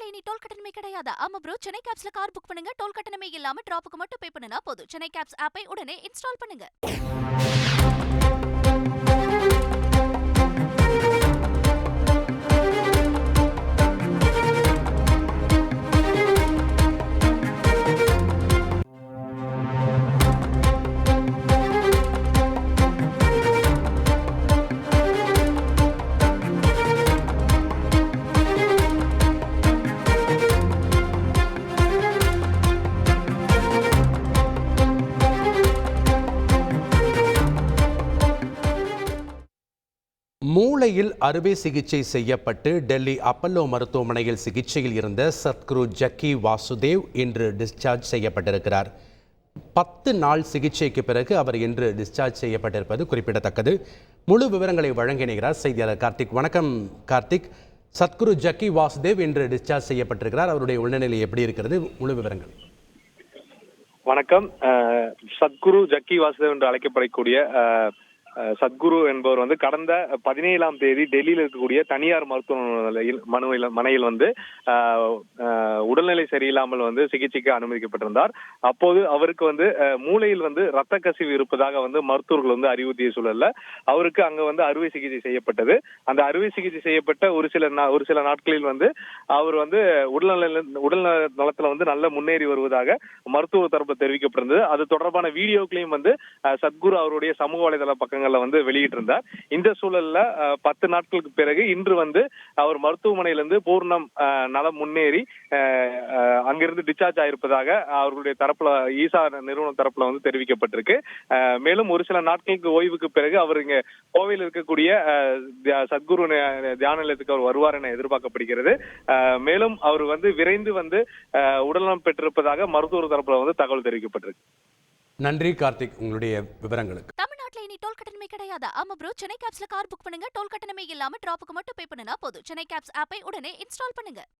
தமிழ்நாட்டுல இனி டோல் கட்டணமே கிடையாது. ஆமா ப்ரோ சென்னை கேப்ஸ்ல கார் புக் பண்ணுங்க. டோல் கட்டணமே இல்லாம டிராப்புக்கு மட்டும் பே பண்ணுனா போதும். சென்னை கேப்ஸ் ஆப்பை உடனே இன்ஸ்டால் பண்ணுங்க. மூளையில் அறுவை சிகிச்சை செய்யப்பட்டு டெல்லி அப்பல்லோ மருத்துவமனையில் சிகிச்சையில் இருந்த சத்குரு ஜக்கி வாசுதேவ் இன்று டிஸ்சார்ஜ் செய்யப்பட்டிருக்கிறார். பத்து நாள் சிகிச்சைக்கு பிறகு அவர் இன்று டிஸ்சார்ஜ் செய்யப்பட்டிருப்பது குறிப்பிடத்தக்கது. முழு விவரங்களை வழங்கினார் செய்தியாளர் கார்த்திக். வணக்கம் கார்த்திக். சத்குரு ஜக்கி வாசுதேவ் இன்று டிஸ்சார்ஜ் செய்யப்பட்டிருக்கிறார். அவருடைய உடல்நிலை எப்படி இருக்கிறது? முழு விவரங்கள். வணக்கம். சத்குரு ஜக்கி வாசுதேவ் என்று அழைக்கப்படக்கூடிய சத்குரு என்பவர் வந்து கடந்த பதினேழாம் தேதி டெல்லியில் இருக்கக்கூடிய தனியார் மருத்துவமனையில் மனுவில் மனையில் வந்து உடல்நிலை சரியில்லாமல் வந்து சிகிச்சைக்கு அனுமதிக்கப்பட்டிருந்தார். அப்போது அவருக்கு வந்து மூளையில் வந்து ரத்த கசிவு இருப்பதாக வந்து மருத்துவர்கள் வந்து அறிவுறுத்திய சூழல்ல அவருக்கு அங்க வந்து அறுவை சிகிச்சை செய்யப்பட்டது. அந்த அறுவை சிகிச்சை செய்யப்பட்ட ஒரு சில நா- ஒரு சில நாட்களில் வந்து அவர் வந்து உடல்நல உடல் நலத்துல வந்து நல்ல முன்னேறி வருவதாக மருத்துவ தரப்பு தெரிவிக்கப்பட்டிருந்தது. அது தொடர்பான வீடியோக்களையும் வந்து சத்குரு அவருடைய சமூக வலைதள பக்கங்கள்ல வந்து வெளியிட்டிருந்தார். இந்த சூழல்ல பத்து நாட்களுக்கு பிறகு இன்று வந்து அவர் மருத்துவமனையிலிருந்து பூர்ணம் நலம் முன்னேறி அங்கிருந்து டிஸ்சார்ஜ் ஆயிருப்பதாக அவர்களுடைய தரப்புல ஈசா நிறுவனம் தரப்புல வந்து தெரிவிக்கப்பட்டிருக்கு. மேலும் ஒரு சில நாட்களுக்கு ஓய்வுக்கு பிறகு அவர் இங்க கோவையில் இருக்கக்கூடிய சத்குரு தியான நிலையத்துக்கு அவர் வருவார் என எதிர்பார்க்கப்படுகிறது. அஹ், மேலும் அவர் வந்து விரைந்து வந்து உடல்நலம் பெற்றிருப்பதாக மருத்துவர் தரப்புல வந்து தகவல் தெரிவிக்கப்பட்டிருக்கு. நன்றி கார்த்திக் உங்களுடைய விவரங்களுக்கு. தமிழ்நாட்டுல இனி டோல் கட்டணமே கிடையாது. ஆமா ப்ரோ சென்னை கேப்ஸ்ல கார் புக் பண்ணுங்க. டோல் கட்டணமே இல்லாம டிராப்புக்கு மட்டும் பே பண்ணுனா போதும். சென்னை கேப்ஸ் ஆப்பை உடனே இன்ஸ்டால் பண்ணுங்க.